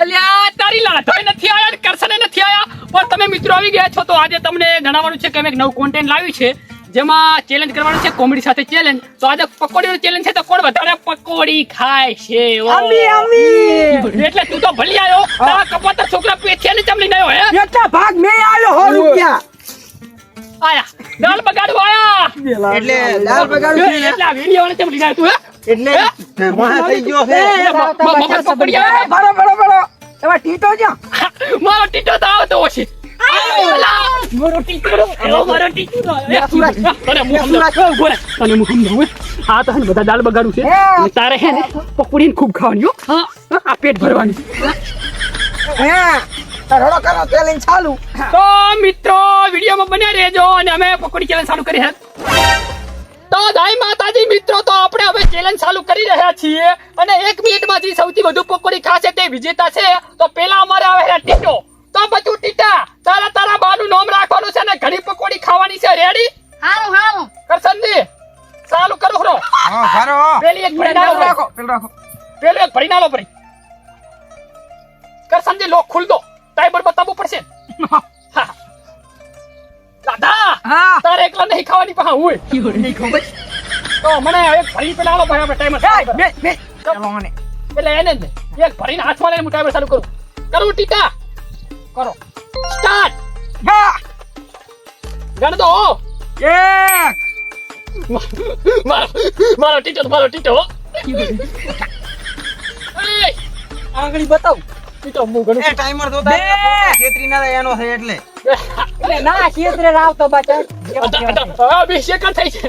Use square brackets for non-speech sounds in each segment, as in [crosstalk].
અલ્યા તારી લાઠોય નથી આયા ને કરસને નથી આયા. પણ તમે મિત્રો આવી ગયા છો તો આજે તમને જણાવવાનું છે કે અમે એક નવું કોન્ટેન્ટ લાવ્યું છે જેમાં ચેલેન્જ કરવાનું છે કોમેડી સાથે ચેલેન્જ તો આજે પકોડીનો ચેલેન્જ છે તો કોણ વધારે પકોડી ખાય છે? ઓ. અમી, અમી. એટલે તું તો ભલી આવ્યો તારા કપાતા છોકરા પેથિયા ને ચમલી ગયો હે? એટલા ભાગ મેં આવ્યો રૂપિયા. આયા. દાલ બગાડવા આયા એટલે દાળ બગાડું છે એટલે આ વીડિયો ચમલી જાય તું એટલે મોહા થઈ ગયો છે. એ મ- મ- મફત પકોડી આવે. બરો બરો બરો એવા ટીટો જ્યાં [laughs] મારો ટીટો તો આવતો હશે મારો ટીચર મારો ટીચર તને હું સમજાવું. તને હું સમજાવું, આ તો બધા દાળ બગાડું છે. તારે હે ને પકોડીને ખૂબ ખાવાની હા આ પેટ ભરવાની. હે. રડો કરો ચેલેન્જ ચાલુ. તો મિત્રો વિડીયોમાં બન્યા રહેજો અને અમે પકોડી ચેલેન્જ ચાલુ કરી છે તો જય માતાજી મિત્રો તો આપણે હવે ચેલેન્જ ચાલુ કરી રહ્યા છીએ અને એક મિનિટમાં જે સૌથી વધુ પકોડી ખાશે તે વિજેતા છે. તો પેલા અમારે આવે છે ટીટો. તો બચું ટીટા. તારા તારા બાનું નામ રાખવાનું છે અને ઘણી પકોડી ખાવાની છે. રેડી હારું હારું કરસનજી ચાલુ કરો ખરો. હા ખરો પેલી એક ભરી નાલો રાખો પેલો રાખો. પેલો એક ભરી નાલો ભરી કરસનજી લોક ખુલ દો. ટાઈમર બતાવવું પડશે. દાદા હા. તારે એકલા નહીં ખાવાની પાહા હોય. તો મને એક ભરી પેલા આવો ભાઈ આપણે ટાઈમર બે બે. ચલો એટલે એને એક ભરીને હાથમાં લઈને હું ટાઈમર ચાલુ કરું. કરું ટીટા? કરો. સ્ટાર્ટ હા. ગણ દો. એક. મારો મારો ટીટો મારો ટીટો. આંગળી બતાવ. ટીટો હું ગણું એ ટાઈમર તો બે. છેતરી ના એનો છે એટલે. એટલે ના ક્ષેત્રે રાવતો બચા અઢા, અઢા. હા, વીસ સેકન્ડ થઈ છે.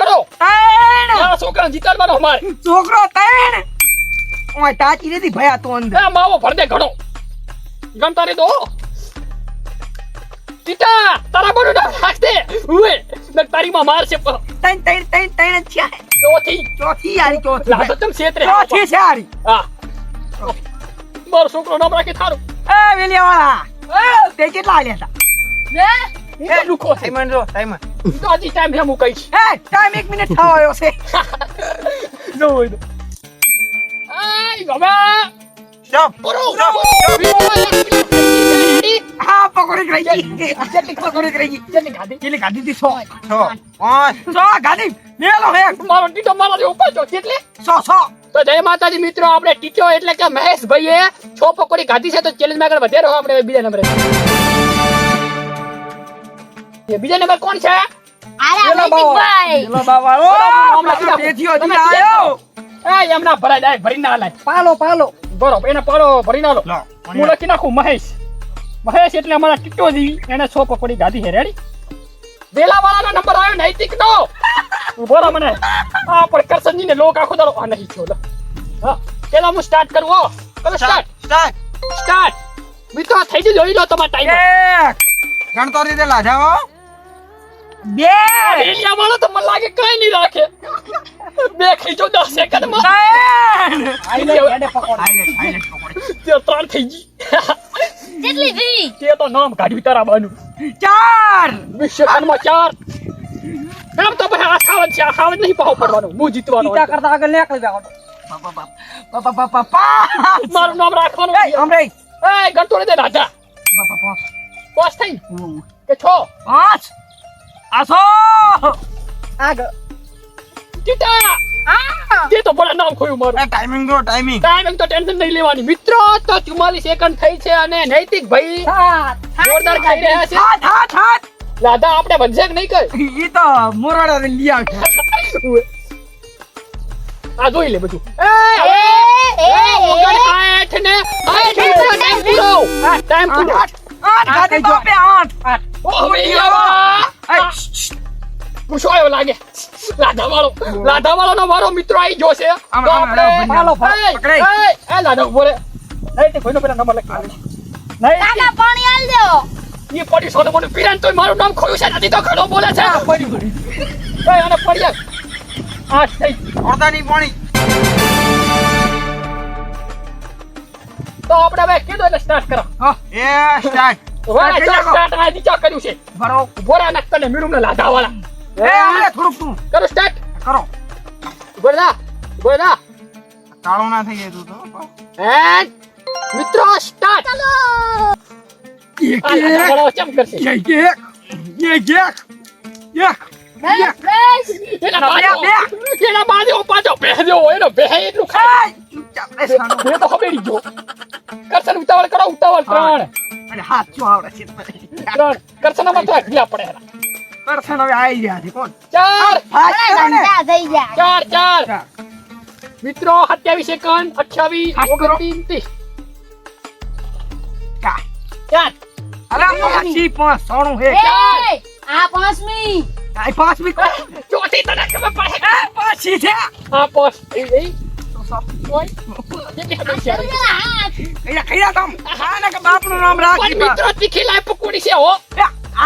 કરો. ત્રણ છોકરા જીતાડવાનો અમારે. છોકરો ત્રણ ઓય ટાચી નથી ભયા તો અંદર. એ માવો ભર દે ઘણો. ગણતા રે દો. ટીટા તારા બોલું ના ઉએ નક તારી માં માર છે પર ત્રણ ત્રણ ત્રણ ત્રણ જ છે ચોથી. ચોથી યારી ચોથી. લાદો તમ છેતરે ચોથી છે યારી હા. મારો છોકરો નામ રાખે થારું. એ વેલિયાવાળા એ! તે કેટલા આલ્યા હતા? એ લુખો છે. ટાઈમર જો ટાઈમર. તો હજી ટાઈમ છે હું કહીશ. એ ટાઈમ એક મિનિટ થવા આવ્યો છે. [laughs] જો હોય તો. આય બાબા સ્ટોપ પૂરો હા પકોડી કરી ગઈ કેટલી પકોડી કરી ગઈ કેટલી ખાધી કેટલી ગાડી હતી સો છ પાંચ સો ગાડી મેલો હે મારો ટીટો મારા જેવો પાછો કેટલી સો સો તો જય માતાજી મિત્રો આપણે ટીચો એટલે કે મહેશભાઈએ છ પકોડી ખાધી છે તો ચેલેન્જમાં આગળ વધે રહો આપણે બીજા નંબરે બીજા નંબર કોણ છે આરા પેલો. ઓ નાખો. બેઠી હતી તમે આયો એ એમના ભરાય ડાયરેક્ટ ભરી ના લાય પાલો પાલો. બરોબર એને પાડો ભરી ના લો લો. હું લખી નાખું મહેશ મહેશ એટલે અમારા ટીટો જી એને છ પકોડી ગાદી છે રેડી વેલા વાળાનો નંબર આવ્યો નૈતિક નો ઊભો રહો મને આ પણ કરસનજી ને લોક આખો દાડો આ નહીં છો હા પેલા હું સ્ટાર્ટ કરું હો કરો સ્ટાર્ટ સ્ટાર્ટ સ્ટાર્ટ મિત્રો આ થઈ ગયું જોઈ લો તમારા ટાઈમ એક ગણતો રીતે લાજાવો બે એરિયા વાળો તો મને લાગે કઈ નહીં રાખે બે ખીચો દસ સેકન્ડમાં ત્રણ હાઈલાઈટ હાઈલાઈટ હાઈલાઈટ પકોડી તે ત્રણ થઈ ગઈ. કેટલી થઈ? તે તો નામ કાઢ્યું તારા બાનું. ચાર! વીસ સેકન્ડમાં ચાર. એમ તો ભાઈ આ ખાવત છે આ ખાવત નહીં પાવ પડવાનો હું જીતવાનો પિતા કરતા આગળ નીકળી જાવ બાપા બાપા પાંચ! મારું નામ રાખવાનું. એ અમરે એ ગણતો નથી રાજા. પાંચ. થઈ. કે છ? પાંચ! આસો આગળ. ટીટા તે તો ભલા નામ ખોયું મારું. ટાઈમિંગ જો ટાઈમિંગ ટાઈમિંગ તો ટેન્શન નહીં લેવાની. મિત્રો તો ચુમ્માલીસ સેકન્ડ થઈ છે અને નૈતિક ભાઈ જોરદાર ખાઈ રહ્યા છે. હાથ હાથ હાથ રાધા આપણે વધશે કે નહીં કઈ? ઈ તો મોરાડા ને લઈ આવશે. [laughs] આ જોઈ લે બધું. એ એ એ ઓગણ આઠ ને ટાઈમ પૂરો. ટાઈમ પૂરો. આઠ આઠ ગાડી બાપે આઠ. ઓ ભૈયા પૂછો આવ્યો લાગે. લાધા વાળો લાધા વાળો નો મારો મિત્રો આવી ગયો છે. તો આપણે હાલો એ, લાધા ઊભો રે. નહીં તે કોઈનો પેલા નંબર લખી. નહીં કાકા પાણી આલ દેવો ઈ પડી સોનો મને પીરાન તો મારું નામ ખોયું છે નથી તો ખડો બોલે છે. પડી પડી એ અને પડી આ થઈ. અડધાની પાણી. તો આપણે હવે કીધું એટલે સ્ટાર્ટ કરો. એ સ્ટાર્ટ નાખો. સ્ટાર્ટ આ નીચા કર્યું છે. બરો બોરા નક્કને નક્કર ને મીરું લાધા વાળા એ આપણે થોડુંક તું. કરો સ્ટાર્ટ કરો. બોલા બોલા કાળું ના થઈ જાય તું તો એન્ડ મિત્રો સ્ટાર્ટ ચમ કરશે? એક એક. એક એક. બસ બસ એના બાજુ એના બાજુ પાછો બેહજો એનો બેહે એટલું ખાય. મેં તો ખબેડી ગયો. કરશન ઉતાવળ કરો ઉતાવળ ત્રણ. હાથ કરશન હવે આવી ગયા છે. કોણ? ચાર. ઘંટા થઈ જાય ચાર ચાર. મિત્રો સત્યાવીસ એકાવન અઠ્યાવીસ. ઓગણત્રીસ. ચાર. અરે પાંચી પાંચ સોનું હે આ પાંચમી. આ પાંચ ચોથી તને ખબર પડે. આ છે હા ને કે બાપનું નામ રાખી મિત્રો તીખી લાઈ પકોડી છે હો.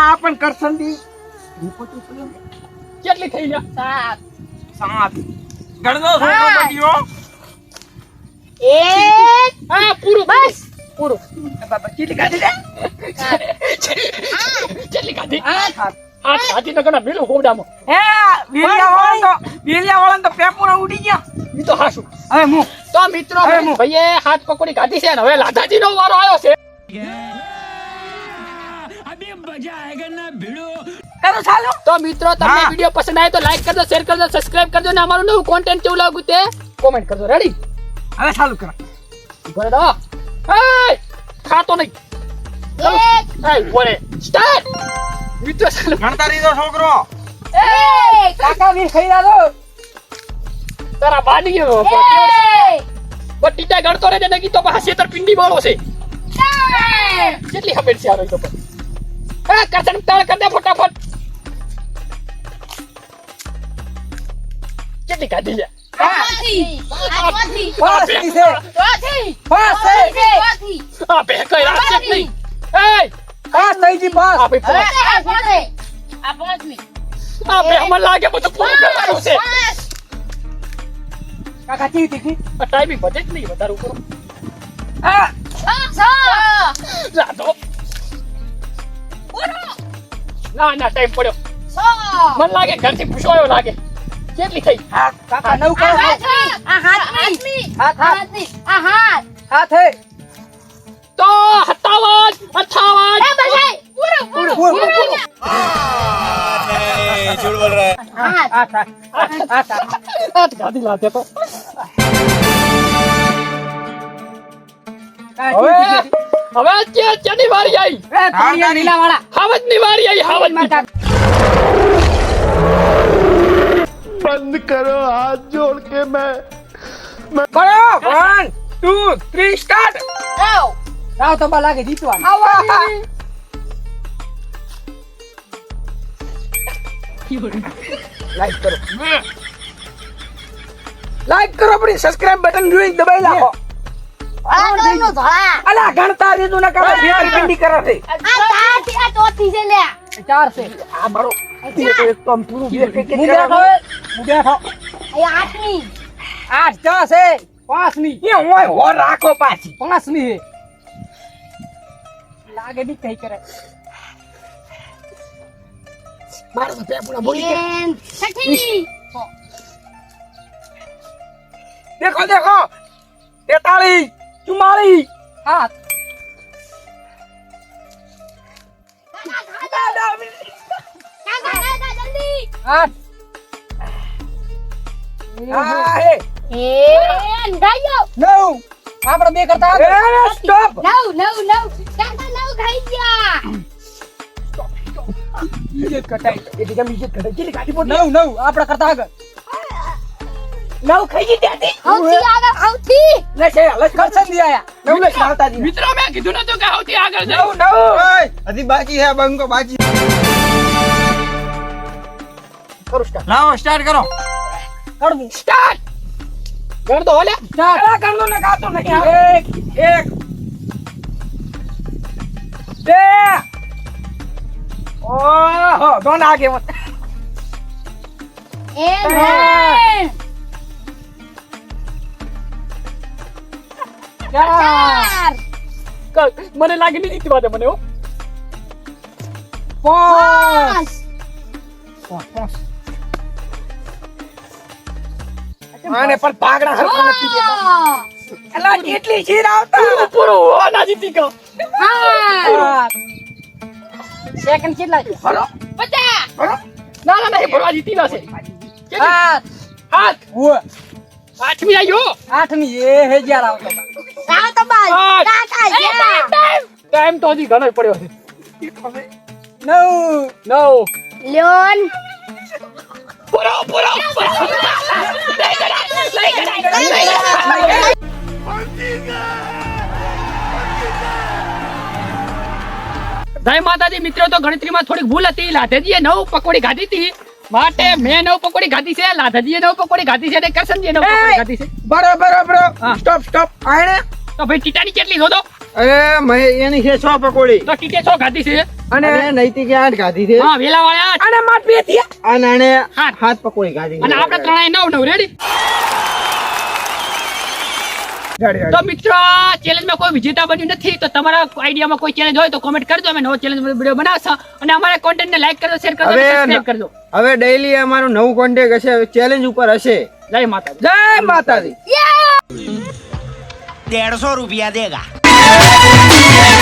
આ પણ કરશન દી કેટલી થઈ જા સાત. સાત. ગણનો હા. છોકરો બટ્યો એક. હા પૂરું બસ. પૂરું. બાબા કાઢી કેટલી. આ મેલું હે વીલિયા વાળા તો વાળા તો પેપુરા ઉડી ગયા. ઈ તો હાસુ. હવે હું? તો મિત્રો. ભાઈએ હાથ પકોડી કાઢી છે ને હવે લાધાજી નો વારો આવ્યો છે. કરું ચાલો. તો મિત્રો તમને. વીડિયો પસંદ આવે તો લાઈક કરજો શેર કરજો સબસ્ક્રાઇબ કરજો અને અમારું નવું કોન્ટેન્ટ કેવું લાગ્યું તે કોમેન્ટ કરજો. રેડી હવે ચાલુ કરો. બરાબર એય ખાતો નહીં. એક. એય બોલે સ્ટાર્ટ મિત્રો ચાલો. ગણતા રીતો છોકરો. એક. કાકા વીર ખાઈ રહ્યો તારા બાની ગયો બટ્ટીટા ગણતો રહેજે નકી તો પાછા છેતરપિંડી વાળો છે. કેટલી ખબર છે આરો તો પણ. કરતન તાળ કર દે ફટાફટ. કેટલી કાઢી આ આ જ નહીં. આ. આ આ આ કાકા તીખી ટાઈમિંગ વધે જ વધારે ઉપર. રાધો ના ના ટાઈમ પડ્યો. મને લાગે ઘરથી પૂછવાયો લાગે. કેટલી થઈ હા કાકા નવ આ કરો હાથમી આ હાથમી હાથ હાથ હાથમી આ હાથ હાથ હે તો સત્તાવન અઠાવન એ બધાય પૂરો પૂરો પૂરો, પૂરો, પૂરો. હાથ હાથ હાથ હાથ હાથ આઠ ગાદી લાગે તો હવે હવે કે કેની વારી આવી એ તાળિયા લીલા વાળા હાવજની વારી આવી હાવજની બંધ કરો હાથ જોડ કે મેં સ્ટાર્ટ આવ તમારે લાગે લાઈક કરો લાઈક કરો પણ સબસ્ક્રાઇબ જોઈ દબાઈ લાખો અલા ગણતા રીતું ના કરો કરો આ ચાર છે બેઠો હું બેઠો આ આઠમી આઠ છ છે પાંચની એ હોય હો રાખો પાછી. પાંચની હે. લાગે બી કઈ કરે. મારે તો પેપુડા બોલી કે દેખો દેખો. તેતાળી ચુમ્માળી હાથ. કાકા કાકા જલ્દી. આઠ. હા હે. નવ. આપણે બે કરતા સ્ટોપ. નવ નવ નવ. કાકા નવ ખાઈ ગયા. ઇજ્જત કટાઈ એ દીકરા ઇજ્જત કટાઈ કેટલી ગાડી પોટ નવ નવ. આપણે કરતા આગળ. નવ ખાઈ ગઈ ત્યાંથી? સૌથી આગળ સૌથી લે છે લસ કરશન દી આયા. નવ લસ આવતા દી મિત્રો મેં કીધું નતું કે સૌથી આગળ નવ જાઉં નવ. હજી બાકી હે બંકો બાકી. કરું સ્ટાર્ટ. લાવો સ્ટાર્ટ કરો. કરવું સ્ટાર્ટ ગણ તો હોલે ચાલા કરનો ને કાતો નહીં એક એક. બે. ઓહો દોન આગે મત એ ચાર. ચાર મને લાગે નહીં જીતવા દે મને હો. પાંચ પાંચ. આને પણ ભાગડા હરખો નથી દેતા. એલા કેટલી જીર આવતા? પૂરું પૂરું હો ના જીતી ગયો હા. સેકન્ડ કેટલા છે? પચાસ. ના ના ના નહીં ભરવા જીતી ના છે. હાથ. હાથ ઓ આઠમી આવ્યો આઠમી એ હે આવતા. આવતો આવો તો બાલ. કાકા જા. ટાઈમ તો હજી ઘણો પડ્યો છે. નવ. નવ. લોન. પૂરો પૂરો. જય માતાજી મિત્રો તો ગણતરીમાં થોડીક ભૂલ હતી. લાધેજીએ નવ પકોડી ખાધી હતી. માટે મેં નવ પકોડી ખાધી છે. લાધેજીએ નવ પકોડી ખાધી છે અને કરશનજીએ નવ પકોડી ખાધી છે. બરોબર બરોબર. હા. સ્ટોપ સ્ટોપ આણે તો ભાઈ ટીટાની કેટલી શોધો? અરે મેં એની છે છ પકોડી. તો ટીકે છ ખાધી છે? અને નૈતિક આઠ ખાધી છે. હા વેલા વાળા. અને માટ બેથી અને અને હાથ પકોડી ખાધી અને આપણે ત્રણેય નવ નવ રેડી તો મિત્રો ચેલેન્જમાં કોઈ વિજેતા બન્યું નથી તો તમારા આઈડિયામાં કોઈ ચેલેન્જ હોય તો કોમેન્ટ કરજો અમે નવો ચેલેન્જ વીડિયો બનાવશો. અને અમારા કોન્ટેન્ટને લાઈક કરજો શેર કરજો સબસ્ક્રાઇબ કરજો. હવે ડેઈલી અમારું નવું કોન્ટેન્ટ હશે ચેલેન્જ ઉપર હશે. જય માતા જય માતાજી. 150 રૂપિયા દેગા. Yeah.